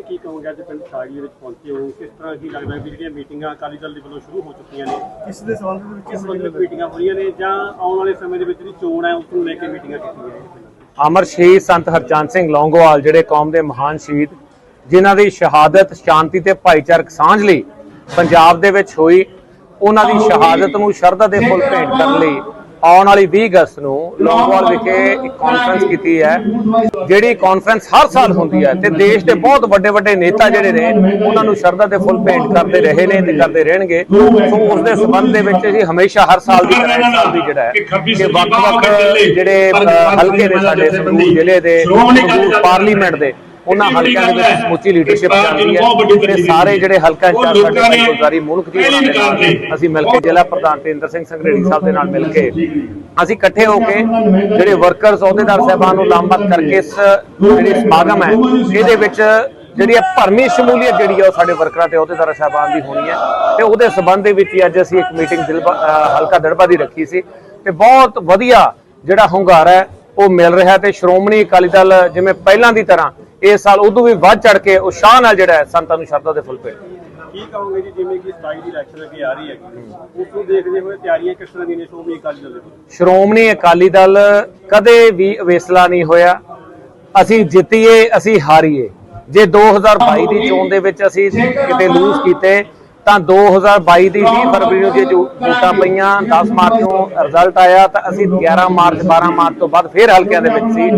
ਕੀ ਕਹੋਗੇ? ਅੱਜ ਪਿੰਡ ਸਾਗਲੀ ਵਿੱਚ ਪਹੁੰਚੇ ਹੋ। ਕਿਸ ਤਰ੍ਹਾਂ ਕੀ ਲੱਗਦਾ ਵੀ ਜਿਹੜੀਆਂ ਮੀਟਿੰਗਾਂ ਅਕਾਲੀ ਦਲ ਦੇ ਵੱਲੋਂ ਸ਼ੁਰੂ ਹੋ ਚੁੱਕੀਆਂ ਨੇ? ਇਸ ਦੇ ਸੰਬੰਧ ਦੇ ਵਿੱਚ ਕਿਸ ਵੱਲੋਂ ਮੀਟਿੰਗਾਂ ਹੋ ਰਹੀਆਂ ਨੇ? ਜਾਂ ਆਉਣ ਵਾਲੇ ਸਮੇਂ ਦੇ ਵਿੱਚ ਜਿਹੜੀ ਚੋਣ ਹੈ ਉਸ ਨੂੰ ਲੈ ਕੇ ਮੀਟਿੰਗਾਂ ਕੀਤੀਆਂ ਅਮਰ ਸ਼ਹੀਦ ਸੰਤ ਹਰਚੰਦ ਸਿੰਘ ਲੌਂਗੋਵਾਲ ਜਿਹੜੇ ਕੌਮ ਦੇ ਮਹਾਨ ਸ਼ਹੀਦ ਜਿਨ੍ਹਾਂ ਦੀ ਸ਼ਹਾਦਤ ਸ਼ਾਂਤੀ ਤੇ ਭਾਈਚਾਰਕ ਸਾਂਝ ਲਈ ਪੰਜਾਬ ਦੇ ਵਿੱਚ ਹੋਈ ਉਹਨਾਂ ਦੀ ਸ਼ਹਾਦਤ ਨੂੰ ਸ਼ਰਧਾ ਦੇ ਫੁੱਲ ਭੇਂਟ ਕਰਨ ਲਈ ਆਉਣ ਵਾਲੀ 20 ਅਗਸਤ ਨੂੰ ਲੌਂਗੋਵਾਲ ਵਿਖੇ ਇੱਕ ਕਾਨਫਰੰਸ ਕੀਤੀ ਹੈ। ਜਿਹੜੀ ਕਾਨਫਰੰਸ ਹਰ ਸਾਲ ਹੁੰਦੀ ਹੈ ਤੇ ਦੇਸ਼ ਦੇ ਬਹੁਤ ਵੱਡੇ ਵੱਡੇ ਨੇਤਾ ਜਿਹੜੇ ਨੇ ਉਹਨਾਂ ਨੂੰ ਸ਼ਰਧਾ ਦੇ ਫੁੱਲ ਭੇਂਟ ਕਰਦੇ ਰਹੇ ਨੇ ਤੇ ਕਰਦੇ ਰਹਿਣਗੇ। ਸੋ ਉਸ ਦੇ ਸੰਬੰਧ ਦੇ ਵਿੱਚ ਅਸੀਂ ਹਮੇਸ਼ਾ ਹਰ ਸਾਲ ਦੀ ਤਰ੍ਹਾਂ ਇਸ ਸਾਲ ਵੀ ਜਿਹੜਾ ਹੈ ਕਿ ਵੱਖ-ਵੱਖ ਜਿਹੜੇ ਹਲਕੇ ਨੇ ਸਾਡੇ ਸੰਗਰੂਰ ਜ਼ਿਲ੍ਹੇ ਦੇ ਪਾਰਲੀਮੈਂਟ ਦੇ ਉਹਨਾਂ ਹਲਕਿਆਂ ਦੇ ਵਿੱਚ ਸਮੁੱਚੀ ਲੀਡਰਸ਼ਿਪ ਚੱਲਦੀ ਹੈ ਤੇ ਸਾਰੇ ਜਿਹੜੇ ਹਲਕਾ ਇੰਚਾਰਜ ਸਾਡੇ ਭਾਈ ਗੁਲਜ਼ਾਰੀ ਮੁਲਕ ਦੇ ਅਸੀਂ ਮਿਲ ਕੇ ਜ਼ਿਲ੍ਹਾ ਪ੍ਰਧਾਨ ਤੇਂਦਰ ਸਿੰਘ ਸੰਘਰੇੜੀ ਸਾਹਿਬ ਦੇ ਨਾਲ ਮਿਲ ਕੇ ਅਸੀਂ ਇਕੱਠੇ ਹੋ ਕੇ ਜਿਹੜੇ ਵਰਕਰਸ ਅਹੁਦੇਦਾਰ ਸਾਹਿਬਾਨ ਨੂੰ ਲਾਮਬੱਧ ਕਰਕੇ ਇਸ ਜਿਹੜੀ ਸਮਾਗਮ ਹੈ ਇਹਦੇ ਵਿੱਚ ਜਿਹੜੀ ਹੈ ਭਰਮੀ ਸ਼ਮੂਲੀਅਤ ਜਿਹੜੀ ਹੈ ਉਹ ਸਾਡੇ ਵਰਕਰਾਂ ਤੇ ਅਹੁਦੇਦਾਰ ਸਾਹਿਬਾਨ ਦੀ ਹੋਣੀ ਹੈ। ਤੇ ਉਹਦੇ ਸਬੰਧ ਦੇ ਵਿੱਚ ਹੀ ਅੱਜ ਅਸੀਂ ਇੱਕ ਮੀਟਿੰਗ ਹਲਕਾ ਦੜਬਾ ਦੀ ਰੱਖੀ ਸੀ। ਤੇ ਬਹੁਤ ਵਧੀਆ ਜਿਹੜਾ ਹੁੰਗਾਰਾ ਹੈ ਉਹ ਮਿਲ ਰਿਹਾ ਤੇ ਸ਼੍ਰੋਮਣੀ ਅਕਾਲੀ ਦਲ ਜਿਵੇਂ ਪਹਿਲਾਂ ਦੀ ਤਰ੍ਹਾਂ ਇਸ ਸਾਲ ਉਦੋਂ ਵੀ ਵੱਧ ਚੜ ਕੇ ਉਸ਼ਾਹ ਨਾਲ ਜਿਹੜਾ ਸੰਤਾਂ ਨੂੰ ਸ਼ਰਧਾ ਦੇ ਫੁੱਲ ਭੇਟ। ਕੀ ਕਹੋਗੇ ਜੀ ਜਿਵੇਂ ਕਿ 27 ਦੀ ਇਲੈਕਸ਼ਨ ਅੱਗੇ ਆ ਰਹੀ ਹੈਗੀ ਉਸ ਨੂੰ ਦੇਖਦੇ ਹੋਏ ਤਿਆਰੀਆਂ ਕਿਸ ਤਰ੍ਹਾਂ ਦੀਆਂ ਨੇ? ਸ਼੍ਰੋਮਣੀ ਅਕਾਲੀ ਦਲ ਦੇ? ਸ਼੍ਰੋਮਣੀ ਅਕਾਲੀ ਦਲ ਕਦੇ ਵੀ ਅਵੇਸਲਾ ਨਹੀਂ ਹੋਇਆ। ਅਸੀਂ ਜਿੱਤੀਏ ਅਸੀਂ ਹਾਰੀਏ। ਜੇ 2022 ਦੀ ਚੋਣ ਦੇ ਵਿੱਚ ਅਸੀਂ ਕਿਤੇ ਲੂਜ਼ ਕੀਤੇ ਤਾਂ 2022 ਦੀ 20 ਫਰਵਰੀ ਨੂੰ ਜੇ ਜੋ ਵੋਟਾਂ ਪਈਆਂ 10 ਮਾਰਚ ਨੂੰ ਰਿਜ਼ਲਟ ਆਇਆ, ਤਾਂ ਅਸੀਂ 11 ਮਾਰਚ 12 ਮਾਰਚ ਤੋਂ ਬਾਅਦ ਫੇਰ ਹਲਕਿਆਂ ਦੇ ਵਿੱਚ ਸੀ।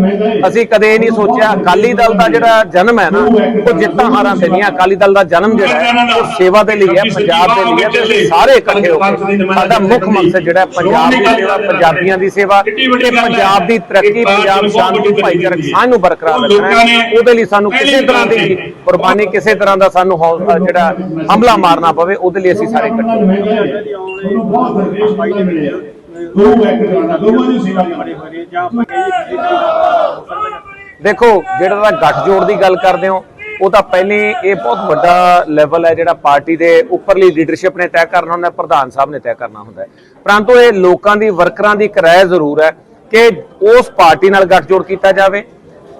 ਅਸੀਂ ਕਦੇ ਇਹ ਨਹੀਂ ਸੋਚਿਆ, ਅਕਾਲੀ ਦਲ ਦਾ ਜਿਹੜਾ ਜਨਮ ਹੈ ਨਾ, ਉਹ ਜਿੱਤਾਂ ਹਾਰਾਂ ਤੇ ਨਹੀਂ, ਅਕਾਲੀ ਦਲ ਦਾ ਜਨਮ ਜਿਹੜਾ ਹੈ, ਉਹ ਸੇਵਾ ਦੇ ਲਈ ਹੈ, ਪੰਜਾਬ ਦੇ ਲਈ ਹੈ, ਤੇ ਸਾਰੇ ਇਕੱਠੇ ਹੋ ਕੇ ਸਾਡਾ ਮੁੱਖ ਮਕਸਦ ਜਿਹੜਾ ਪੰਜਾਬ ਦੀ ਸੇਵਾ, ਪੰਜਾਬੀਆਂ ਦੀ ਸੇਵਾ, ਤੇ ਪੰਜਾਬ ਦੀ ਤਰੱਕੀ, ਪੰਜਾਬ ਸ਼ਾਂਤੀ ਭਾਈਚਾਰਕ ਸਾਂਝ ਨੂੰ ਬਰਕਰਾਰ ਰੱਖਣਾ ਉਹਦੇ ਲਈ ਸਾਨੂੰ ਕਿਸੇ ਤਰ੍ਹਾਂ ਦੀ ਕੁਰਬਾਨੀ, ਕਿਸੇ ਤਰ੍ਹਾਂ ਦਾ ਸਾਨੂੰ ਹੌਸਲਾ ਜਿਹੜਾ ਹਮਲਾ ਮਾਰਨਾ ਪਵੇ, ਉਹਦੇ ਲਈ ਅਸੀਂ ਸਾਰੇ ਇਕੱਠੇ ਦੇਖੋ, ਜਿਹੜਾ ਤਾਂ ਗੱਠਜੋੜ ਦੀ ਗੱਲ ਕਰਦੇ ਹੋ, ਉਹ ਤਾਂ ਪਹਿਲੇ ਇਹ ਬਹੁਤ ਵੱਡਾ ਲੈਵਲ ਹੈ ਜਿਹੜਾ ਪਾਰਟੀ ਦੇ ਉੱਪਰਲੀ ਲੀਡਰਸ਼ਿਪ ਨੇ ਤੈਅ ਕਰਨਾ ਹੁੰਦਾ, ਪ੍ਰਧਾਨ ਸਾਹਿਬ ਨੇ ਤੈਅ ਕਰਨਾ ਹੁੰਦਾ ਪਰੰਤੂ ਇਹ ਲੋਕਾਂ ਦੀ, ਵਰਕਰਾਂ ਦੀ ਕਿਰਾਏ ਜ਼ਰੂਰ ਹੈ ਕਿ ਉਸ ਪਾਰਟੀ ਨਾਲ ਗੱਠਜੋੜ ਕੀਤਾ ਜਾਵੇ,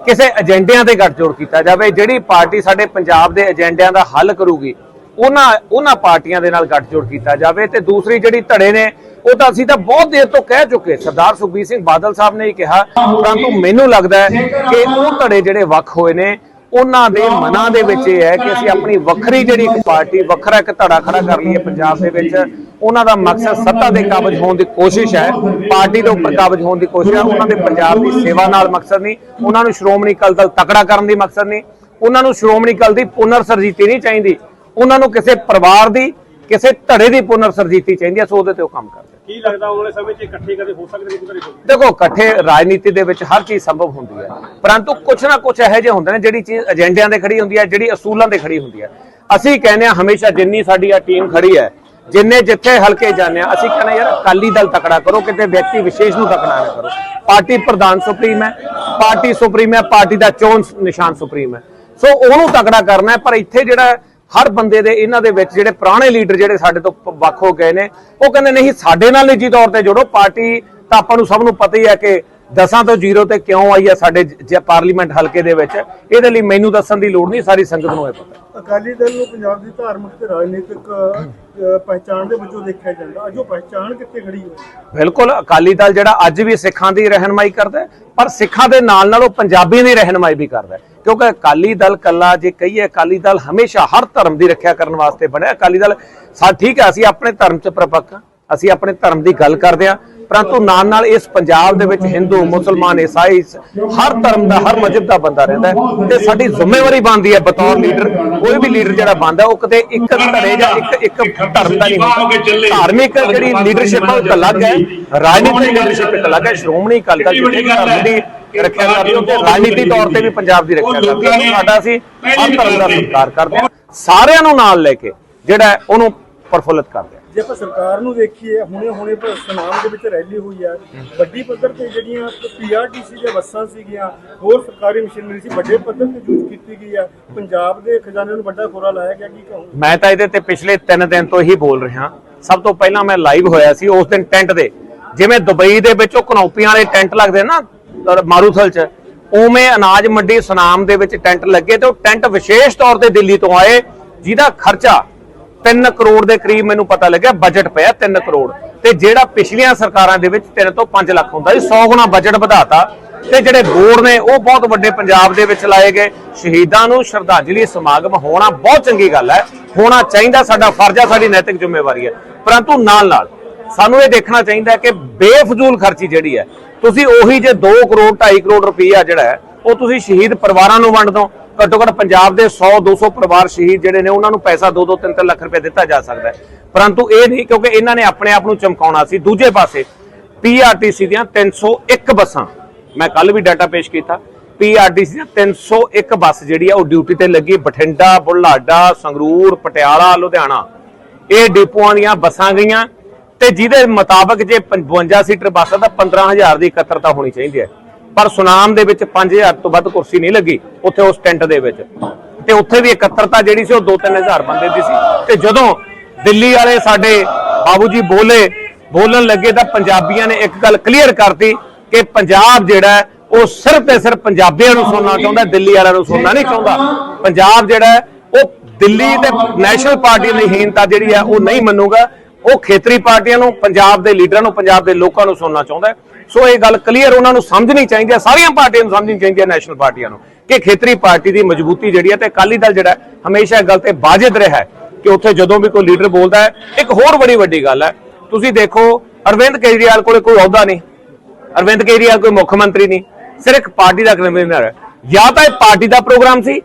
ਕਿਸੇ ਏਜੰਡਿਆਂ ਤੇ ਗੱਠਜੋੜ ਕੀਤਾ ਜਾਵੇ, ਜਿਹੜੀ ਪਾਰਟੀ ਸਾਡੇ ਪੰਜਾਬ ਦੇ ਏਜੰਡਿਆਂ ਦਾ ਹੱਲ ਕਰੂਗੀ ਉਹਨਾਂ ਉਹਨਾਂ ਪਾਰਟੀਆਂ ਦੇ ਨਾਲ ਗੱਠਜੋੜ ਕੀਤਾ ਜਾਵੇ ਤੇ ਦੂਸਰੀ ਜਿਹੜੀ ਧੜੇ ਨੇ, ਉਹ ਤਾਂ ਅਸੀਂ ਤਾਂ ਬਹੁਤ ਦੇਰ ਤੋਂ ਕਹਿ ਚੁੱਕੇ। ਸਰਦਾਰ ਸੁਖਬੀਰ ਸਿੰਘ ਬਾਦਲ ਸਾਹਿਬ ਨੇ ਹੀ ਕਿਹਾ, ਪਰੰਤੂ ਮੈਨੂੰ ਲੱਗਦਾ ਹੈ ਕਿ ਉਹ ਧੜੇ ਜਿਹੜੇ ਵੱਖ ਹੋਏ ਨੇ, ਉਹਨਾਂ ਦੇ ਮਨਾਂ ਦੇ ਵਿੱਚ ਇਹ ਹੈ ਕਿ ਅਸੀਂ ਆਪਣੀ ਵੱਖਰੀ ਜਿਹੜੀ ਇੱਕ ਪਾਰਟੀ, ਵੱਖਰਾ ਇੱਕ ਧੜਾ ਖੜਾ ਕਰ ਲਈਏ ਪੰਜਾਬ ਦੇ ਵਿੱਚ। ਉਹਨਾਂ ਦਾ ਮਕਸਦ ਸੱਤਾ ਦੇ ਕਾਬਜ ਹੋਣ ਦੀ ਕੋਸ਼ਿਸ਼ ਹੈ, ਪਾਰਟੀ ਦੇ ਉੱਪਰ ਕਾਬਜ ਹੋਣ ਦੀ ਕੋਸ਼ਿਸ਼ ਹੈ, ਉਹਨਾਂ ਦੇ ਪੰਜਾਬ ਦੀ ਸੇਵਾ ਨਾਲ ਮਕਸਦ ਨਹੀਂ, ਉਹਨਾਂ ਨੂੰ ਸ਼੍ਰੋਮਣੀ ਅਕਾਲੀ ਦਲ ਤਕੜਾ ਕਰਨ ਦੀ ਮਕਸਦ ਨਹੀਂ, ਉਹਨਾਂ ਨੂੰ ਸ਼੍ਰੋਮਣੀ ਅਕਾਲੀ ਦੀ ਪੁਨਰ ਸਰਜੀਤੀ ਨਹੀਂ ਚਾਹੀਦੀ। ਉਹਨਾਂ ਨੂੰ ਕਿਸੇ ਪਰਿਵਾਰ ਦੀ ਕਿਸੇ ਧੜੇ ਦੀ ਪੁਨਰ ਸਰਜੀਤੀ ਚਾਹੀਦੀ ਹੈ ਸੋ ਉਹਦੇ ਤੇ ਉਹ ਕੰਮ ਕਰਦੇ ਕੀ ਲੱਗਦਾ ਆਉਣ ਵਾਲੇ ਸਮੇਂ 'ਚ ਇਕੱਠੇ ਕਦੇ ਹੋ ਸਕਦੇ ਨੇ ਹੋ ਦੇਖੋ ਇਕੱਠੇ ਰਾਜਨੀਤੀ ਦੇ ਵਿੱਚ ਹਰ ਚੀਜ਼ ਸੰਭਵ ਹੁੰਦੀ ਹੈ। ਪਰੰਤੂ ਕੁਝ ਨਾ ਕੁਝ ਇਹੋ ਜਿਹੇ ਹੁੰਦੇ ਨੇ ਜਿਹੜੀ ਚੀਜ਼ ਏਜੰਡਿਆਂ ਤੇ ਖੜੀ ਹੁੰਦੀ ਹੈ ਜਿਹੜੀ ਅਸੂਲਾਂ ਤੇ ਖੜੀ ਹੁੰਦੀ ਹੈ। ਅਸੀਂ ਕਹਿੰਦੇ ਹਾਂ ਹਮੇਸ਼ਾ ਜਿੰਨੀ ਸਾਡੀ ਆ ਟੀਮ ਖੜੀ ਹੈ ਜਿੰਨੇ ਜਿੱਥੇ ਹਲਕੇ ਜਾਂਦੇ ਆ ਅਸੀਂ ਕਹਿੰਦੇ ਯਾਰ ਅਕਾਲੀ ਦਲ ਤਕੜਾ ਕਰੋ ਕਿਤੇ ਵਿਅਕਤੀ ਵਿਸ਼ੇਸ਼ ਨੂੰ ਤਕੜਾ ਨਾ ਕਰੋ। ਪਾਰਟੀ ਪ੍ਰਧਾਨ ਸੁਪਰੀਮ ਹੈ ਪਾਰਟੀ ਸੁਪਰੀਮ ਹੈ ਪਾਰਟੀ ਦਾ ਚੋਣ ਨਿਸ਼ਾਨ ਸੁਪਰੀਮ ਹੈ। ਸੋ ਉਹਨੂੰ ਤਕੜਾ ਕਰਨਾ ਪਰ ਇੱਥੇ ਜਿਹੜਾ ਹਰ ਬੰਦੇ ਦੇ ਇਹਨਾਂ ਦੇ ਵਿੱਚ ਜਿਹੜੇ ਪੁਰਾਣੇ ਲੀਡਰ ਜਿਹੜੇ ਸਾਡੇ ਤੋਂ ਵੱਖ ਹੋ ਗਏ ਨੇ ਉਹ ਕਹਿੰਦੇ ਨਹੀਂ ਸਾਡੇ ਨਾਲ ਨਿੱਜੀ ਤੌਰ ਤੇ ਜੁੜੋ ਪਾਰਟੀ ਤਾਂ ਆਪਾਂ ਨੂੰ ਸਭ ਨੂੰ ਪਤਾ ਹੀ ਹੈ ਕਿ ਦਸਾਂ ਤੋਂ ਜ਼ੀਰੋ ਤੇ ਕਿਉਂ ਆਈ ਹੈ ਸਾਡੇ ਪਾਰਲੀਮੈਂਟ ਹਲਕੇ ਦੇ ਵਿੱਚ ਇਹਦੇ ਲਈ ਮੈਨੂੰ ਦੱਸਣ ਦੀ ਲੋੜ ਨਹੀਂ ਸਾਰੀ ਸੰਗਤ ਨੂੰ ਇਹ ਪਤਾ। ਅਕਾਲੀ ਦਲ ਨੂੰ ਪੰਜਾਬ ਦੀ ਧਾਰਮਿਕ ਤੇ ਰਾਜਨੀਤਿਕ ਪਹਿਚਾਣ ਦੇ ਵਜੋਂ ਦੇਖਿਆ ਜਾਂਦਾ। ਅੱਜ ਪਹਿਚਾਣ ਕਿੱਥੇ ਖੜੀ ਹੈ ਬਿਲਕੁਲ ਅਕਾਲੀ ਦਲ ਜਿਹੜਾ ਅੱਜ ਵੀ ਸਿੱਖਾਂ ਦੀ ਰਹਿਨਮਾਈ ਕਰਦਾ ਪਰ ਸਿੱਖਾਂ ਦੇ ਨਾਲ ਨਾਲ ਉਹ ਪੰਜਾਬੀਆਂ ਦੀ ਰਹਿਨਮਾਈ ਵੀ ਕਰਦਾ। ਕਿਉਂਕਿ ਅਕਾਲੀ ਦਲ ਕੱਲਾ ਜੇ ਕਹੀਏ, ਅਕਾਲੀ ਦਲ ਹਮੇਸ਼ਾ ਹਰ ਧਰਮ ਦੀ ਰੱਖਿਆ ਕਰਨ ਵਾਸਤੇ ਬਣਿਆ। ਅਕਾਲੀ ਦਲ ਸਾ, ਠੀਕ ਹੈ, ਅਸੀਂ ਆਪਣੇ ਧਰਮ 'ਚ ਪ੍ਰਪੱਕ ਅਸੀਂ ਆਪਣੇ ਧਰਮ ਦੀ ਗੱਲ ਕਰਦੇ ਹਾਂ, ਪਰੰਤੂ ਨਾਲ ਨਾਲ ਇਸ ਪੰਜਾਬ ਦੇ ਵਿੱਚ ਹਿੰਦੂ, ਮੁਸਲਮਾਨ, ਈਸਾਈ ਹਰ ਧਰਮ ਦਾ, ਹਰ ਮਜ਼ਹਬ ਦਾ ਬੰਦਾ ਰਹਿੰਦਾ ਤੇ ਸਾਡੀ ਜ਼ਿੰਮੇਵਾਰੀ ਬਣਦੀ ਹੈ ਬਤੌਰ ਲੀਡਰ, ਕੋਈ ਵੀ ਲੀਡਰ ਜਿਹੜਾ ਬਣਦਾ, ਉਹ ਕਦੇ ਇੱਕ ਧੜੇ ਜਾਂ ਇੱਕ ਇੱਕ ਧਰਮ ਦਾ ਨਹੀਂ ਹੁੰਦਾ। ਧਾਰਮਿਕ ਜਿਹੜੀ ਲੀਡਰਸ਼ਿਪ ਹੈ ਉਹ ਅਲੱਗ ਹੈ, ਰਾਜਨੀਤਿਕ ਲੀਡਰਸ਼ਿਪ ਇੱਕ ਅਲੱਗ ਹੈ, ਸ਼੍ਰੋਮਣੀ ਅਕਾਲੀ ਦਲ ਜਿੱਥੇ ਧਰਮ ਦੀ ਰੱਖਿਆ ਕਰਦੀ ਹੈ ਤੇ ਰਾਜਨੀਤੀ ਤੌਰ ਤੇ ਵੀ ਪੰਜਾਬ ਦੀ ਰੱਖਿਆ ਕਰਦੀ ਹੈ ਸਾਡਾ ਅਸੀਂ ਹਰ ਧਰਮ ਦਾ ਸਤਿਕਾਰ ਕਰਦੇ ਹਾਂ। ਸਾਰਿਆਂ ਨੂੰ ਨਾਲ ਲੈ ਕੇ ਜਿਹੜਾ ਉਹਨੂੰ ਪ੍ਰਫੁੱਲਤ ਕਰਦੇ ਹਾਂ। ਜੇ ਆਪਾਂ ਸਰਕਾਰ ਨੂੰ ਦੇਖੀਏ ਹੁਣੇ ਹੁਣੇ ਸੁਨਾਮ ਦੇ ਵਿੱਚ ਰੈਲੀ ਹੋਈ ਹੈ ਵੱਡੀ ਪੱਧਰ ਤੇ ਜਿਹੜੀਆਂ ਪੀਆਰਟੀਸੀ ਦੀਆਂ ਬੱਸਾਂ ਸੀਗੀਆਂ ਹੋਰ ਸਰਕਾਰੀ ਮਸ਼ੀਨਰੀ ਸੀ ਵੱਡੇ ਪੱਧਰ ਤੇ ਯੂਜ਼ ਕੀਤੀ ਗਈ ਹੈ ਪੰਜਾਬ ਦੇ ਖਜ਼ਾਨੇ ਨੂੰ ਵੱਡਾ ਖੋਰਾ ਲਾਇਆ ਗਿਆ ਕੀ ਕਹੂੰ ਮੈਂ ਤਾਂ ਇਹਦੇ ਤੇ ਪਿਛਲੇ 3 ਦਿਨ ਤੋਂ ਹੀ ਬੋਲ ਰਿਹਾ। ਸਭ ਤੋਂ ਪਹਿਲਾਂ ਮੈਂ ਲਾਈਵ ਹੋਇਆ ਸੀ ਉਸ ਦਿਨ ਟੈਂਟ ਦੇ। ਜਿਵੇਂ ਦੁਬਈ ਦੇ ਵਿੱਚ ਉਹ ਕਨੌਪੀਆਂ ਵਾਲੇ ਟੈਂਟ ਲੱਗਦੇ ਨਾ ਮਾਰੂਥਲ 'ਚ। ਉਵੇਂ ਅਨਾਜ ਮੰਡੀ ਸੁਨਾਮ ਦੇ ਵਿੱਚ ਟੈਂਟ ਲੱਗੇ ਤੇ ਉਹ ਟੈਂਟ ਵਿਸ਼ੇਸ਼ ਤੌਰ ਤੇ ਦਿੱਲੀ ਤੋਂ ਆਏ। ਜਿਹਦਾ ਖਰਚਾ 3 ਕਰੋੜ ਦੇ ਕਰੀਬ ਮੈਨੂੰ ਪਤਾ ਲੱਗਿਆ ਬਜਟ ਪਿਆ 3 ਕਰੋੜ। ਤੇ ਜਿਹੜਾ ਪਿਛਲੀਆਂ ਸਰਕਾਰਾਂ ਦੇ ਵਿੱਚ 3 ਤੋਂ 5 ਲੱਖ ਹੁੰਦਾ ਸੀ 100 ਗੁਣਾ ਬਜਟ ਵਧਾਤਾ। ਤੇ ਜਿਹੜੇ ਬੋਰਡ ਨੇ, ਉਹ ਬਹੁਤ ਵੱਡੇ ਪੰਜਾਬ ਦੇ ਵਿੱਚ ਲਾਏ ਗਏ। ਸ਼ਹੀਦਾਂ ਨੂੰ ਸ਼ਰਧਾਂਜਲੀ ਸਮਾਗਮ ਹੋਣਾ ਬਹੁਤ ਚੰਗੀ ਗੱਲ ਹੈ। ਹੋਣਾ ਚਾਹੀਦਾ ਸਾਡਾ ਫਰਜ਼ ਹੈ, ਸਾਡੀ ਨੈਤਿਕ ਜ਼ਿੰਮੇਵਾਰੀ ਹੈ। ਪਰੰਤੂ ਨਾਲ ਨਾਲ ਸਾਨੂੰ ਇਹ ਦੇਖਣਾ ਚਾਹੀਦਾ ਕਿ ਬੇਫਜ਼ੂਲ ਖਰਚੀ ਜਿਹੜੀ ਹੈ ਤੁਸੀਂ ਉਹੀ ਜੇ 2 ਕਰੋੜ 2.5 ਕਰੋੜ ਰੁਪਈਆ ਜਿਹੜਾ ਹੈ, ਉਹ ਤੁਸੀਂ ਸ਼ਹੀਦ ਪਰਿਵਾਰਾਂ ਨੂੰ ਵੰਡ ਦਿਓ। ਘੱਟੋ ਘੱਟ ਪੰਜਾਬ ਦੇ 100 200 ਪਰਿਵਾਰ ਸ਼ਹੀਦ ਜਿਹੜੇ ਨੇ, ਉਹਨਾਂ ਨੂੰ ਪੈਸਾ 2-2 3-3 ਲੱਖ ਰੁਪਏ ਦਿੱਤਾ ਜਾ ਸਕਦਾ ਹੈ। ਪਰੰਤੂ ਇਹ ਨਹੀਂ, ਕਿਉਂਕਿ ਇਹਨਾਂ ਨੇ ਆਪਣੇ ਆਪ ਨੂੰ ਚਮਕਾਉਣਾ ਸੀ। ਦੂਜੇ ਪਾਸੇ ਪੀਆਰਟੀਸੀ ਦੀਆਂ 301 ਬੱਸਾਂ, ਮੈਂ ਕੱਲ ਵੀ ਡਾਟਾ ਪੇਸ਼ ਕੀਤਾ। ਪੀਆਰਟੀਸੀ ਦੀਆਂ 301 ਬੱਸ ਜਿਹੜੀ ਆ, ਉਹ ਡਿਊਟੀ ਤੇ ਲੱਗੀ। ਬਠਿੰਡਾ, ਬੁਢਲਾਡਾ, ਸੰਗਰੂਰ, ਪਟਿਆਲਾ, ਲੁਧਿਆਣਾ। ਇਹ ਡਿਪੂਆਂ ਦੀਆਂ ਬੱਸਾਂ ਗਈਆਂ। ਤੇ ਜਿਹਦੇ ਮੁਤਾਬਕ ਜੇ 55 ਸੀਟਰ ਬੱਸ ਆ ਤਾਂ 15000 ਦੀ ਇਕੱਤਰਤਾ ਹੋਣੀ ਚਾਹੀਦੀ ਹੈ। ਪਰ ਸੁਨਾਮ ਦੇ ਵਿੱਚ 5000 ਤੋਂ ਵੱਧ ਕੁਰਸੀ ਨਹੀਂ ਲੱਗੀ ਉੱਥੇ ਉਸ ਟੈਂਟ ਦੇ ਵਿੱਚ। ਤੇ ਉੱਥੇ ਵੀ ਇਕੱਤਰਤਾ ਜਿਹੜੀ ਸੀ ਉਹ 2-3000 ਬੰਦੇ ਦੀ ਸੀ। ਤੇ ਜਦੋਂ ਦਿੱਲੀ ਵਾਲੇ ਸਾਡੇ ਬਾਬੂ ਜੀ ਬੋਲੇ, ਬੋਲਣ ਲੱਗੇ ਤਾਂ ਪੰਜਾਬੀਆਂ ਨੇ ਇੱਕ ਗੱਲ ਕਲੀਅਰ ਕਰਤੀ ਕਿ ਪੰਜਾਬ ਜਿਹੜਾ ਉਹ ਸਿਰਫ ਤੇ ਸਿਰਫ ਪੰਜਾਬੀਆਂ ਨੂੰ ਸੁਣਨਾ ਚਾਹੁੰਦਾ, ਦਿੱਲੀ ਵਾਲਿਆਂ ਨੂੰ ਸੁਣਨਾ ਨਹੀਂ ਚਾਹੁੰਦਾ। ਪੰਜਾਬ ਜਿਹੜਾ ਉਹ ਦਿੱਲੀ ਤੇ ਨੈਸ਼ਨਲ ਪਾਰਟੀ ਦੀ ਹੀਨਤਾ ਜਿਹੜੀ ਹੈ, ਉਹ ਨਹੀਂ ਮੰਨੂਗਾ। ਉਹ ਖੇਤਰੀ ਪਾਰਟੀਆਂ ਨੂੰ, ਪੰਜਾਬ ਦੇ ਲੀਡਰਾਂ ਨੂੰ, ਪੰਜਾਬ ਦੇ ਲੋਕਾਂ ਨੂੰ ਸੁਣਨਾ ਚਾਹੁੰਦਾ ਸੋ ਇਹ ਗੱਲ ਕਲੀਅਰ ਉਹਨਾਂ ਨੂੰ ਸਮਝਣੀ ਚਾਹੀਦੀ ਹੈ, ਸਾਰੀਆਂ ਪਾਰਟੀਆਂ ਨੂੰ ਸਮਝਣੀ ਚਾਹੀਦੀ ਹੈ ਨੈਸ਼ਨਲ ਪਾਰਟੀਆਂ ਨੂੰ, ਕਿ ਖੇਤਰੀ ਪਾਰਟੀ ਦੀ ਮਜ਼ਬੂਤੀ ਜਿਹੜੀ ਹੈ ਤੇ ਅਕਾਲੀ ਦਲ ਜਿਹੜਾ ਹਮੇਸ਼ਾ ਇਹ ਗੱਲ ਤੇ ਬਾਜਦ ਰਿਹਾ ਹੈ ਕਿ ਉੱਥੇ ਜਦੋਂ ਵੀ ਕੋਈ ਲੀਡਰ ਬੋਲਦਾ ਹੈ, ਇੱਕ ਹੋਰ ਬੜੀ ਵੱਡੀ ਗੱਲ ਹੈ, ਤੁਸੀਂ ਦੇਖੋ, ਅਰਵਿੰਦ ਕੇਜਰੀਵਾਲ ਕੋਲੇ ਕੋਈ ਅਹੁਦਾ ਨਹੀਂ, ਅਰਵਿੰਦ ਕੇਜਰੀਵਾਲ ਕੋਈ ਮੁੱਖ ਮੰਤਰੀ ਨਹੀਂ, ਸਿਰਫ ਇੱਕ ਪਾਰਟੀ ਦਾ ਕਨਵੀਨਰ ਹੈ। ਜਾਂ ਤਾਂ ਇਹ ਪਾਰਟੀ ਦਾ ਪ੍ਰੋਗਰਾਮ ਸੀ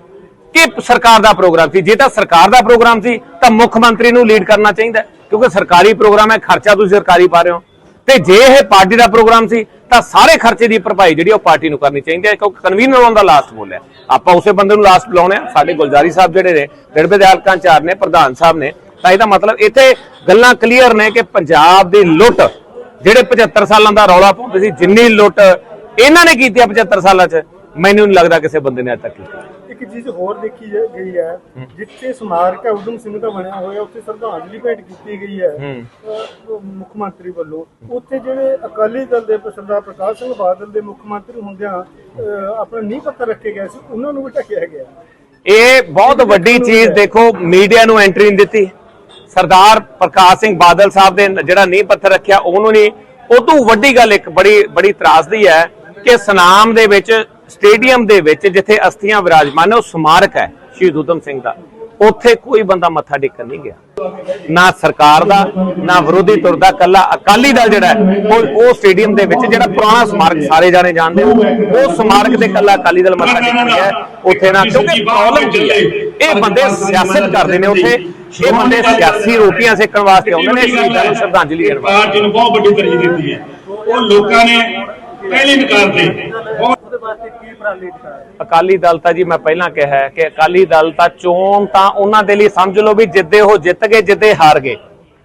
ਕਿ ਸਰਕਾਰ ਦਾ ਪ੍ਰੋਗਰਾਮ ਸੀ? ਜੇ ਤਾਂ ਸਰਕਾਰ ਦਾ ਪ੍ਰੋਗਰਾਮ ਸੀ, ਤਾਂ ਮੁੱਖ ਮੰਤਰੀ ਨੂੰ ਲੀਡ ਕਰਨਾ ਚਾਹੀਦਾ ਕਿਉਂਕਿ ਸਰਕਾਰੀ ਪ੍ਰੋਗਰਾਮ ਹੈ, ਖਰਚਾ ਤੁਸੀਂ ਸਰਕਾਰੀ ਪਾ ਰਹੇ ਹੋ। ਤੇ ਜੇ ਇਹ ਪਾਰਟੀ ਦਾ ਪ੍ਰੋਗਰਾਮ ਸੀ, ਤਾਂ ਸਾਰੇ ਖਰਚੇ ਦੀ ਭਰਪਾਈ ਜਿਹੜੀ ਉਹ ਪਾਰਟੀ ਨੂੰ ਕਰਨੀ ਚਾਹੀਦੀ ਹੈ, ਕਿਉਂਕਿ ਕਨਵੀਨਰ ਉਹਦਾ ਲਾਸਟ ਬੋਲਿਆ ਆਪਾਂ ਉਸੇ ਬੰਦੇ ਨੂੰ ਲਾਸਟ ਬੁਲਾਉਣੇ ਆ ਸਾਡੇ ਗੁਲਜ਼ਾਰੀ ਸਾਹਿਬ ਜਿਹੜੇ ਨੇ ਡੜਬੇ ਦੇ ਹਲਕਾਂ ਨੇ, ਪ੍ਰਧਾਨ ਸਾਹਿਬ ਨੇ, ਤਾਂ ਇਹਦਾ ਮਤਲਬ ਇੱਥੇ ਗੱਲਾਂ ਕਲੀਅਰ ਨੇ ਕਿ ਪੰਜਾਬ ਦੀ ਲੁੱਟ, ਜਿਹੜੇ 75 ਸਾਲਾਂ ਦਾ ਰੌਲਾ ਪਾਉਂਦੇ ਸੀ, ਜਿੰਨੀ ਲੁੱਟ ਇਹਨਾਂ ਨੇ ਕੀਤੀ ਆ 75 ਸਾਲਾਂ 'ਚ, ਮੈਨੂੰ ਨਹੀਂ ਲੱਗਦਾ ਕਿਸੇ ਬੰਦੇ ਨੇ ਅੱਜ ਤੱਕ ਕੀਤੀ। ਇੱਕ ਚੀਜ਼ ਹੋਰ ਦੇਖੀ ਜਾ- ਗਈ ਹੈ ਜਿੱਥੇ ਸਮਾਰਕ ਹੈ ਉਦਮ ਸਿੰਘ ਦਾ ਬਣਿਆ ਹੋਇਆ ਉੱਥੇ ਸ਼ਰਧਾਂਜਲੀ ਭੇਟ ਕੀਤੀ ਗਈ ਹੈ ਅਹ, ਮੁੱਖ ਮੰਤਰੀ ਵੱਲੋਂ। ਉੱਥੇ ਜਿਹੜੇ ਅਕਾਲੀ ਦਲ ਦੇ ਸਰਦਾਰ ਪ੍ਰਕਾਸ਼ ਸਿੰਘ ਬਾਦਲ ਦੇ ਮੁੱਖ ਮੰਤਰੀ ਹੁੰਦਿਆਂ ਅਹ, ਆਪਣਾ ਨੀਂਹ ਪੱਥਰ ਰੱਖੇ ਗਏ ਸੀ ਉਹਨਾਂ ਨੂੰ ਵੀ ਢੱਕਿਆ ਗਿਆ। ਇਹ ਬਹੁਤ ਵੱਡੀ ਚੀਜ਼ ਦੇਖੋ ਮੀਡੀਆ ਨੂੰ ਐਂਟਰੀ ਨਹੀਂ ਦਿੱਤੀ। ਸਰਦਾਰ ਪ੍ਰਕਾਸ਼ ਸਿੰਘ ਬਾਦਲ ਸਾਹਿਬ ਦੇ ਜਿਹੜਾ ਨੀਂਹ ਪੱਥਰ ਰੱਖਿਆ ਉਹਨੂੰ ਨਹੀਂ। ਉਹ ਤੋਂ ਵੱਡੀ ਗੱਲ ਇੱਕ ਬੜੀ ਬੜੀ ਤਰਾਸਦੀ ਹੈ ਕਿ ਸਨਾਮ ਦੇ ਵਿੱਚ ਸਟੇਡੀਅਮ ਦੇ ਵਿੱਚ ਜਿੱਥੇ ਅਸਥੀਆਂ ਵਿਰਾਜਮਾਨ ਨੇ, ਉਹ ਸਮਾਰਕ ਹੈ, ਸ਼ਹੀਦ ਊਧਮ ਸਿੰਘ ਦਾ। ਉੱਥੇ ਕੋਈ ਬੰਦਾ ਮੱਥਾ ਟੇਕਣ ਨਹੀਂ ਗਿਆ। ਨਾ ਸਰਕਾਰ ਦਾ, ਨਾ ਵਿਰੋਧੀ ਧਿਰ ਦਾ ਕੱਲਾ ਅਕਾਲੀ ਦਲ ਜਿਹੜਾ ਉਹ ਉਹ ਸਟੇਡੀਅਮ ਦੇ ਵਿੱਚ ਜਿਹੜਾ ਪੁਰਾਣਾ ਸਮਾਰਕ ਸਾਰੇ ਜਾਣੇ ਜਾਣਦੇ ਹੋ, ਉਹ ਸਮਾਰਕ ਤੇ ਕੱਲਾ ਅਕਾਲੀ ਦਲ ਮੱਥਾ ਟੇਕਣ ਗਿਆ। ਉੱਥੇ ਨਾ, ਕਿਉਂਕਿ ਪ੍ਰੋਬਲਮ ਕੀ ਹੈ, ਇਹ ਬੰਦੇ ਸਿਆਸਤ ਕਰਦੇ ਨੇ ਉੱਥੇ। ਇਹ ਬੰਦੇ ਸਿਆਸੀ ਰੋਟੀਆਂ ਸੇਕਣ ਵਾਸਤੇ ਆਉਂਦੇ ਨੇ, ਸ਼ਹੀਦਾਂ ਨੂੰ ਸ਼ਰਧਾਂਜਲੀ ਦੇਣ ਵਾਸਤੇ। ਪਾਰਟੀ ਨੂੰ ਬਹੁਤ ਵੱਡੀ ਤਰਜੀਹ ਦਿੱਤੀ ਹੈ। ਉਹ ਲੋਕਾਂ ਨੇ ਪਹਿਲੀ ਨਕਾਰ ਤੇ ਵਾਸਤੇ ਕੀ ਉਪਰਾਲੇ ਅਕਾਲੀ ਦਲ ਤਾਂ ਜੀ ਮੈਂ ਪਹਿਲਾਂ ਕਿਹਾ ਕਿ ਅਕਾਲੀ ਦਲ ਤਾਂ ਚੋਣ ਤਾਂ ਉਹਨਾਂ ਦੇ ਲਈ ਸਮਝ ਲਓ ਵੀ ਜਿੱਦੇ ਉਹ ਜਿੱਤ ਗਏ ਜਿੱਦੇ ਹਾਰ ਗਏ।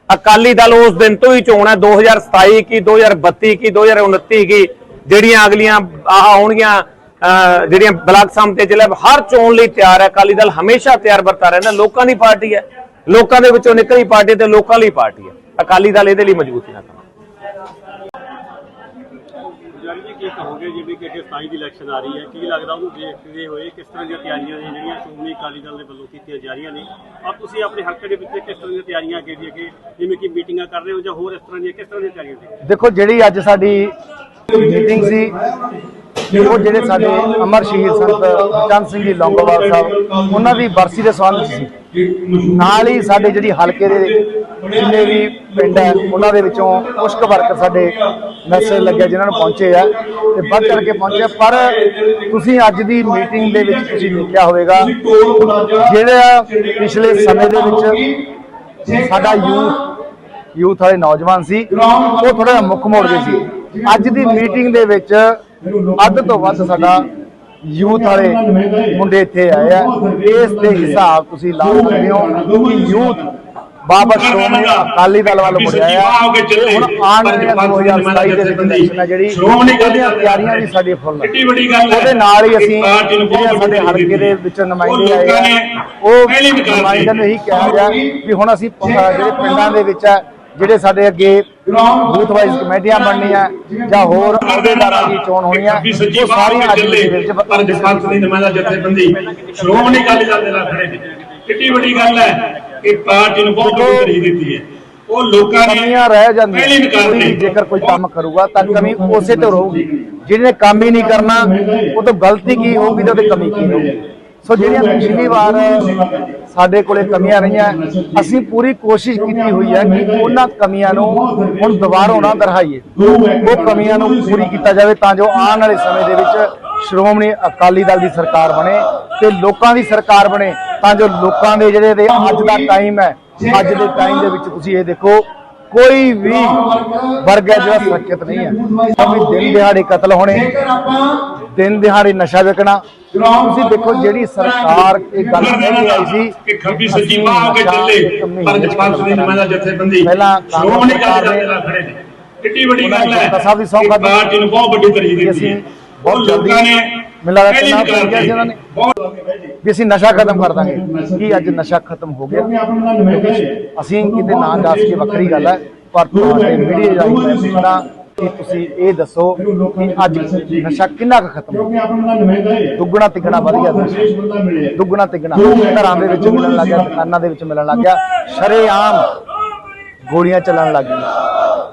ਅਕਾਲੀ ਦਲ ਉਸ ਦਿਨ ਤੋਂ ਹੀ ਚੋਣ ਹੈ 2027 ਕੀ 2032 ਕੀ 2029 ਕੀ ਜਿਹੜੀਆਂ ਅਗਲੀਆਂ ਆਹ ਆਉਣਗੀਆਂ ਅਹ, ਜਿਹੜੀਆਂ ਬਲਾਕ ਸੰਮਤੀ ਜ਼ਿਲ੍ਹਾ ਹਰ ਚੋਣ ਲਈ ਤਿਆਰ ਹੈ ਅਕਾਲੀ ਦਲ ਹਮੇਸ਼ਾ ਤਿਆਰ ਵਰਤਾ ਰਹਿੰਦਾ ਲੋਕਾਂ ਦੀ ਪਾਰਟੀ ਹੈ। ਲੋਕਾਂ ਦੇ ਵਿੱਚੋਂ ਨਿਕਲੀ ਪਾਰਟੀ ਤੇ ਲੋਕਾਂ ਲਈ ਪਾਰਟੀ ਹੈ। ਅਕਾਲੀ ਦਲ ਇਹਦੇ ਲਈ ਮਜ਼ਬੂਤੀ ਨਾਲ ਕੰਮ ਪੁਜਾਰੀ ਜੀ ਕੀ ਕਹੋਗੇ ਜਿਵੇਂ ਕਿ ਅੱਗੇ 27 ਦੀ ਇਲੈਕਸ਼ਨ ਆ ਰਹੀ ਹੈ। ਕੀ ਲੱਗਦਾ ਉਹਨੂੰ ਦੇਖਦੇ ਹੋਏ ਕਿਸ ਤਰ੍ਹਾਂ ਦੀਆਂ ਤਿਆਰੀਆਂ ਨੇ, ਜਿਹੜੀਆਂ ਸ਼੍ਰੋਮਣੀ ਅਕਾਲੀ ਦਲ ਦੇ ਵੱਲੋਂ ਕੀਤੀਆਂ ਜਾ ਰਹੀਆਂ ਨੇ। ਆਪ ਤੁਸੀਂ ਆਪਣੇ ਹਲਕੇ ਦੇ ਵਿੱਚ ਕਿਸ ਤਰ੍ਹਾਂ ਦੀਆਂ ਤਿਆਰੀਆਂ ਅੱਗੇ ਦੀ ਅੱਗੇ ਜਿਵੇਂ ਕਿ ਮੀਟਿੰਗਾਂ ਕਰ ਰਹੇ ਹੋ ਜਾਂ ਹੋਰ ਇਸ ਤਰ੍ਹਾਂ ਦੀਆਂ ਕਿਸ ਤਰ੍ਹਾਂ ਦੀਆਂ ਤਿਆਰੀਆਂ ਨੇ? ਦੇਖੋ, ਜਿਹੜੀ ਅੱਜ ਸਾਡੀ ਮੀਟਿੰਗ ਸੀ ਉਹ ਜਿਹੜੇ ਸਾਡੇ ਅਮਰ ਸ਼ਹੀਦ ਸੰਤ ਚੰਦ ਸਿੰਘ ਜੀ ਲੌਂਗੋਵਾਲ ਸਾਹਿਬ, ਉਹਨਾਂ ਦੀ ਬਰਸੀ ਦੇ ਸੰਬੰਧ 'ਚ ਸੀ। ਨਾਲ ਹੀ ਸਾਡੇ ਜਿਹੜੀ ਹਲਕੇ ਦੇ ਜਿੰਨੇ ਵੀ ਪਿੰਡ ਹੈ, ਉਹਨਾਂ ਦੇ ਵਿੱਚੋਂ ਕੁਝ ਕੁ ਵਰਕਰ ਸਾਡੇ ਮੈਸੇਜ ਲੱਗਿਆ ਜਿਨ੍ਹਾਂ ਨੂੰ ਪਹੁੰਚੇ ਆ ਤੇ ਵੱਧ ਚੜ ਕੇ ਪਹੁੰਚੇ ਪਰ ਤੁਸੀਂ ਅੱਜ ਦੀ ਮੀਟਿੰਗ ਦੇ ਵਿੱਚ ਤੁਸੀਂ ਦੇਖਿਆ ਹੋਵੇਗਾ, ਜਿਹੜਾ ਪਿਛਲੇ ਸਮੇਂ ਦੇ ਵਿੱਚ ਸਾਡਾ ਯੂਥ ਯੂਥ ਵਾਲੇ ਨੌਜਵਾਨ ਸੀ, ਉਹ ਥੋੜਾ ਜਿਹਾ ਮੁੱਖ ਮੋੜ ਗਏ ਸੀ। ਅੱਜ ਦੀ ਮੀਟਿੰਗ ਦੇ ਵਿੱਚ ਅੱਧ ਤੋਂ ਵੱਧ ਸਾਡਾ ਯੂਥ ਵਾਲੇ ਮੁੰਡੇ ਇੱਥੇ ਆਏ ਆ। ਇਸ ਦੇ ਹਿਸਾਬ ਤੁਸੀਂ ਲਾ ਸਕਦੇ ਹੋ ਕਿ ਯੂਥ ਵਾਪਸ ਸ਼੍ਰੋਮਣੀ ਅਕਾਲੀ ਦਲ ਵੱਲ ਮੁੜਿਆ ਆ ਹੁਣ ਆਉਣ ਵਾਲੀਆਂ 2027 ਦੇ ਵਿੱਚ ਇਲੈਕਸ਼ਨ ਆ ਜਿਹੜੀ ਉਹਦੀਆਂ ਤਿਆਰੀਆਂ ਵੀ ਸਾਡੀ ਫੁੱਲ ਹੈ। ਉਹਦੇ ਨਾਲ ਹੀ ਅਸੀਂ ਜਿਹੜੇ ਸਾਡੇ ਹਲਕੇ ਦੇ ਵਿੱਚ ਨੁਮਾਇੰਦੇ ਆਏ ਉਹ ਨੁਮਾਇੰਦਿਆਂ ਨੂੰ ਇਹੀ ਕਿਹਾ ਗਿਆ ਵੀ ਹੁਣ ਅਸੀਂ ਜਿਹੜੇ ਪਿੰਡਾਂ ਦੇ ਵਿੱਚ ਆ। ਜਿਹੜੇ ਸਾਡੇ ਅੱਗੇ ਬੂਥ ਵਾਈਜ਼ ਕਮੇਟੀਆਂ ਬਣਨੀਆਂ ਜਾਂ ਹੋਰ ਅਹੁਦੇਦਾਰਾਂ ਦੀ ਚੋਣ ਹੋਣੀ ਆ ਉਹ ਸਾਰੀਆਂ ਅੱਜ ਦੇ ਵਿੱਚ ਪਰ ਜਸਪੰਤ ਦੀ ਨੁਮਾਇੰਦਾ ਜਥੇਬੰਦੀ ਸ਼੍ਰੋਮਣੀ ਅਕਾਲੀ ਦਲ ਦੇ ਨਾਲ ਖੜੇ ਨੇ। ਕਿੱਡੀ ਵੱਡੀ ਗੱਲ ਹੈ ਕਿ ਪਾਰਟੀ ਨੂੰ ਬਹੁਤ ਵੱਡੀ ਤਰਜੀਹ ਦਿੱਤੀ ਹੈ। ਉਹ ਲੋਕਾਂ ਨੇ ਕਮੀਆਂ ਰਹਿ ਜਾਂਦੀਆਂ। ਜੇਕਰ ਕੋਈ ਕੰਮ ਕਰੂਗਾ ਤਾਂ ਕਮੀ ਉਸੇ ਤੋਂ ਰਹੂਗੀ। ਜਿਹਨੇ ਕੰਮ ਹੀ ਨਹੀਂ ਕਰਨਾ ਉਹ ਤੋਂ ਗਲਤੀ ਕੀ ਹੋਊਗੀ ਤੇ ਉਹਦੀ ਕਮੀ ਕੀ ਹੋਊਗੀ। ਸੋ ਜਿਹੜੀਆਂ ਪਿਛਲੀ ਵਾਰ ਸਾਡੇ ਕੋਲੇ ਕਮੀਆਂ ਰਹੀਆਂ। ਅਸੀਂ ਪੂਰੀ ਕੋਸ਼ਿਸ਼ ਕੀਤੀ ਹੋਈ ਹੈ ਕਿ ਉਹਨਾਂ ਕਮੀਆਂ ਨੂੰ ਹੁਣ ਦੁਬਾਰਾ ਨਾ ਦਰਹਾਈਏ। ਉਹ ਕਮੀਆਂ ਨੂੰ ਪੂਰੀ ਕੀਤਾ ਜਾਵੇ ਤਾਂ ਜੋ ਆਉਣ ਵਾਲੇ ਸਮੇਂ ਦੇ ਵਿੱਚ ਸ਼੍ਰੋਮਣੀ ਅਕਾਲੀ ਦਲ ਦੀ ਸਰਕਾਰ ਬਣੇ ਤੇ ਲੋਕਾਂ ਦੀ ਸਰਕਾਰ ਬਣੇ। ਤਾਂ ਜੋ ਲੋਕਾਂ ਦੇ ਜਿਹੜੇ ਅੱਜ ਦਾ ਟਾਈਮ ਹੈ, ਅੱਜ ਦੇ ਟਾਈਮ ਦੇ ਵਿੱਚ ਤੁਸੀਂ ਇਹ ਦੇਖੋ, ਕੋਈ ਵੀ ਵਰਗ ਹੈ ਜਿਹੜਾ ਸੁਰੱਖਿਅਤ ਨਹੀਂ ਹੈ। ਦਿਨ ਦਿਹਾੜੇ ਕਤਲ ਹੋਣੇ ਦਿਨ ਦਿਹਾੜੇ ਨਸ਼ਾ ਵਿਕਣਾ ਤੁਸੀਂ ਦੇਖੋ ਜਿਹੜੀ ਸਰਕਾਰ ਇਹ ਗੱਲ ਕੇ ਆਈ ਸੀ ਕਿ ਖੱਬੀ ਸੱਜੀ ਬਾਹ ਹੋ ਕੇ ਚੱਲੇ ਪਰ ਦੀ ਖਤਮ ਨੁਮਾਇੰਦਾ ਜਥੇਬੰਦੀ ਪਹਿਲਾਂ ਸ਼੍ਰੋਮਣੀ ਅਕਾਲੀ ਦਲ ਦੇ ਖੜੇ ਨੇ। ਕਿੱਡੀ ਵੱਡੀ ਗੱਲ ਹੈ ਸਾਹਿਬ ਦੀ ਕਿ ਖਾਧੀ। ਪਾਰਟੀ ਨੂੰ ਬਹੁਤ ਵੱਡੀ ਤਰਜੀਹ ਕਿ ਦਿੱਤੀ ਹੈ। ਬਹੁਤ ਲੋਕਾਂ ਨੇ ਪਹਿਲੀ ਕਿੰਨਾ ਨਿਕਾਲ ਕਿਹਾ ਸੀ ਉਹਨਾਂ ਨੇ ਬਹੁਤ ਵੀ ਅਸੀਂ ਨਸ਼ਾ ਖਤਮ ਕਰ ਦਾਂਗੇ। ਕੀ ਅੱਜ ਨਸ਼ਾ ਖਤਮ ਹੋ ਗਿਆ? ਅਸੀਂ ਕਿਤੇ ਨਾ ਜਾ ਸਕੇ ਵੱਖਰੀ ਗੱਲ ਹੈ। ਪਰ ਤੁਹਾਡੇ ਮੀਡੀਆ ਰਾਹੀਂ ਪੁੱਛਦਾ ਕਿ ਤੁਸੀਂ ਇਹ ਦੱਸੋ ਕਿ ਅੱਜ ਨਸ਼ਾ ਕਿੰਨਾ ਕੁ ਖਤਮ ਹੋ ਗਿਆ ਦੁੱਗਣਾ ਤਿੱਗਣਾ ਵਧ ਗਿਆ। ਦੁੱਗਣਾ ਤਿੱਗਣਾ। ਘਰਾਂ ਦੇ ਵਿੱਚ ਮਿਲਣ ਲੱਗ ਗਿਆ ਦੁਕਾਨਾਂ ਦੇ ਵਿੱਚ ਮਿਲਣ ਲੱਗ ਗਿਆ। ਸ਼ਰੇਆਮ ਗੋਲੀਆਂ ਚੱਲਣ ਲੱਗ ਗਈਆਂ।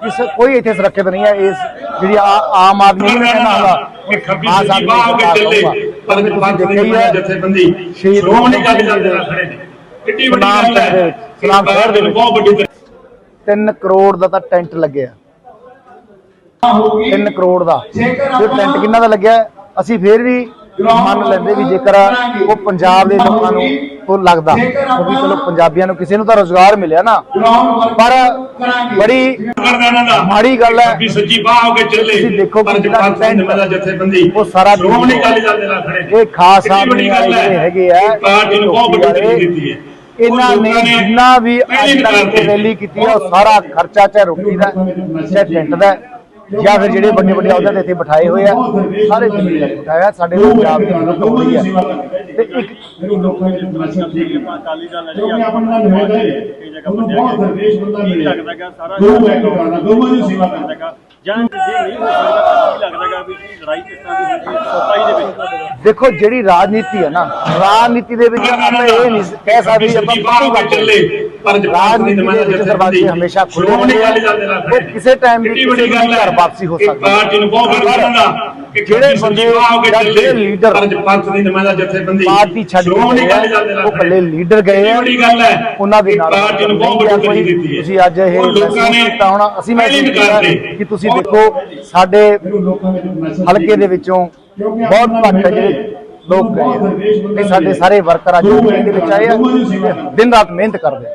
ਕਿਸੇ ਕੋਈ ਇੱਥੇ ਸੁਰੱਖਿਅਤ ਨਹੀਂ ਹੈ। ਇਸ ਜਿਹੜੀ ਆਮ ਆਦਮੀ ਨੂੰ ਕਹਿੰਦਾ ਹੁੰਦਾ ਕਿ ਖੱਬੀ ਬਾਹ ਸਰਕਾਰ ਚੱਲੇ। ਪਰ ਤੁਸੀਂ ਜਸਪੰਤ ਦੀ ਦੇਖਿਆ ਹੀ ਜਥੇਬੰਦੀ। ਸ਼ਹੀਦ ਸ਼੍ਰੋਮਣੀ ਅਕਾਲੀ ਦਲ ਦੇ ਖੜੇ ਨੇ। ਕਿੱਡੀ ਵੱਡੀ ਗੱਲ ਹੈ। ਸਲਾਮ ਸ਼ਹਿਰ ਦੇ ਵਿੱਚ। ਬਹੁਤ ਵੱਡੀ ਤਰਜੀਹ 3 ਕਰੋੜ ਦਾ ਤਾਂ ਟੈਂਟ ਲੱਗਿਆ। 3 ਕਰੋੜ ਦਾ। ਤੇ ਟੈਂਟ ਕਿੰਨਾ ਦਾ ਲੱਗਿਆ? ਅਸੀਂ ਫੇਰ ਵੀ ਮੰਨ ਲੈਂਦੇ ਵੀ ਜੇਕਰ ਉਹ ਪੰਜਾਬ ਦੇ ਲੋਕਾਂ ਨੂੰ ਉਹ ਲੱਗਦਾ। ਕਿਉਂਕਿ ਚਲੋ ਪੰਜਾਬੀਆਂ ਨੂੰ ਕਿਸੇ ਨੂੰ ਤਾਂ ਰੋਜ਼ਗਾਰ ਮਿਲਿਆ ਨਾ। ਪਰ ਬੜੀ ਮਾੜੀ ਗੱਲ ਹੈ। ਖੱਬੀ ਸੱਜੀ ਬਾਹ ਹੋ ਕੇ ਚੱਲੇ। ਤੁਸੀਂ ਦੇਖੋ ਪਰ ਕਿ ਜਿਹੜਾ ਜਸਪੰਤ ਦੀ ਜਥੇਬੰਦੀ। ਉਹ ਸਾਰਾ ਸ਼੍ਰੋਮਣੀ ਅਕਾਲੀ ਦਲ ਦੇ ਨਾਲ ਖੜੇ। ਇਹ ਖਾਸ ਆਦਮੀ ਹੈਗੇ ਆ ਪਾਰਟੀ ਨੂੰ ਬਹੁਤ ਵੱਡੀ ਦਿੱਤੀ ਹੈ। ਇਹਨਾਂ ਨੇ ਜਿੰਨਾ ਵੀ ਅੱਜ ਤੱਕ। ਰੈਲੀ ਕੀਤੀ ਹੈ। ਉਹ ਸਾਰਾ ਖਰਚਾ ਚਾਹੇ ਰੋਟੀ ਦਾ ਚਾਹੇ ਟੈਂਟ ਦਾ ਜਾਂ ਫਿਰ ਜਿਹੜੇ ਵੱਡੇ ਵੱਡੇ ਅਹੁਦੇ ਤੇ ਇੱਥੇ ਬਿਠਾਏ ਹੋਏ ਆ ਸਾਰੇ ਦਿੱਲੀ ਦਾ ਬਿਠਾਇਆ ਸਾਡੇ ਪੰਜਾਬ ਦੀ ਜ਼ਰੂਰਤ ਹੋ ਰਹੀ ਹੈ। ਤੇ ਇੱਕ ਅਕਾਲੀ ਦਲ ਹੈ ਜਿਹੜੀ ਆਪਣਾ ਨੁਮਾਇੰਦਾ ਹੈ ਕਈ ਜਗ੍ਹਾ ਬੰਦਿਆ ਗਿਆ ਕੀ ਲੱਗਦਾ ਹੈਗਾ ਸਾਰਾ ਹੈਗਾ। ਜਾਂ ਜੇ ਨਹੀਂ ਹੋ ਸਕਦਾ ਕੀ ਲੱਗਦਾ ਹੈਗਾ ਵੀ ਜੀ ਲੜਾਈ ਕਿਸ ਤਰ੍ਹਾਂ ਦੀ ਹੋਈ ਦੇ ਵਿੱਚ? ਦੇਖੋ ਜਿਹੜੀ ਰਾਜਨੀਤੀ ਹੈ ਨਾ ਰਾਜਨੀਤੀ ਦੇ ਵਿੱਚ ਆਪਾਂ ਇਹ ਨਹੀਂ ਕਹਿ ਸਕਦੇ ਆਪਾਂ ਪੱਕੀ ਗੱਲ ਚੱਲੇ। ਪਰ ਜਸਪੰਤ ਦੀ ਰਾਜਨੀਤੀ ਨੁਮਾਇੰਦਾ ਦੇ ਵਿੱਚ ਜਥੇਬੰਦੀ ਦਰਵਾਜ਼ੇ ਹਮੇਸ਼ਾ ਖੁੱਲੇ ਸ਼੍ਰੋਮਣੀ ਹੁੰਦੇ ਆ। ਅਕਾਲੀ ਦਲ ਦੇ ਨਾਲ ਖੜੇ। ਉਹ ਕਿਸੇ time ਵੀ ਕਿੰਨੀ ਕਿਸੇ ਵੱਡੀ ਦੀ ਗੱਲ ਹੈ। ਘਰ ਵਾਪਸੀ ਹੋ ਕਿ ਸਕਦੀ ਹੈ। ਪਾਰਟੀ ਨੂੰ ਬਹੁਤ ਵੱਡਾ ਦਾ ਕਿ ਜਿਹੜੇ ਜਿਹੜੇ ਬੰਦੇ ਬੰਦੇ ਹੋ ਕੇ ਜਾਂ ਚੱਲੇ। ਜਿਹੜੇ leader ਪਰ ਜਸਪੰਤ ਦੀ ਨੁਮਾਇੰਦਾ ਜਥੇਬੰਦੀ। ਪਾਰਟੀ ਛੱਡ ਕੇ ਸ਼੍ਰੋਮਣੀ ਗਏ ਆ, ਅਕਾਲੀ ਦਲ ਦੇ ਨਾਲ ਉਹ ਇਕੱਲੇ ਲੀਡਰ ਗਏ ਆ। ਕਿੰਨੀ ਵੱਡੀ ਗੱਲ ਹੈ। ਉਹਨਾਂ ਦੇ ਕਿ ਨਾਲ ਪਾਰਟੀ ਨੂੰ ਬਹੁਤ ਨਹੀਂ ਵੱਡੀ ਕੋਈ ਤਰਜੀਹ ਦਿੱਤੀ ਹੈ। ਤੁਸੀਂ ਅੱਜ ਇਹ ਲੋਕਾਂ ਨੇ ਹੋਣਾ। ਅਸੀਂ ਮਹਿਸੂਸ। ਕਿ ਤੁਸੀਂ ਦੇਖੋ ਸਾਡੇ ਹਲਕੇ ਦੇ ਵਿੱਚੋਂ ਬਹੁਤ ਘੱਟ ਜਿਹੜੇ ਲੋਕ ਗਏ। ਤੇ ਸਾਡੇ ਸਾਰੇ ਵਰਕਰ ਅੱਜ ਦੇ ਵਿੱਚ ਆਏ ਆ ਦਿਨ ਰਾਤ ਮਿਹਨਤ ਕਰਦੇ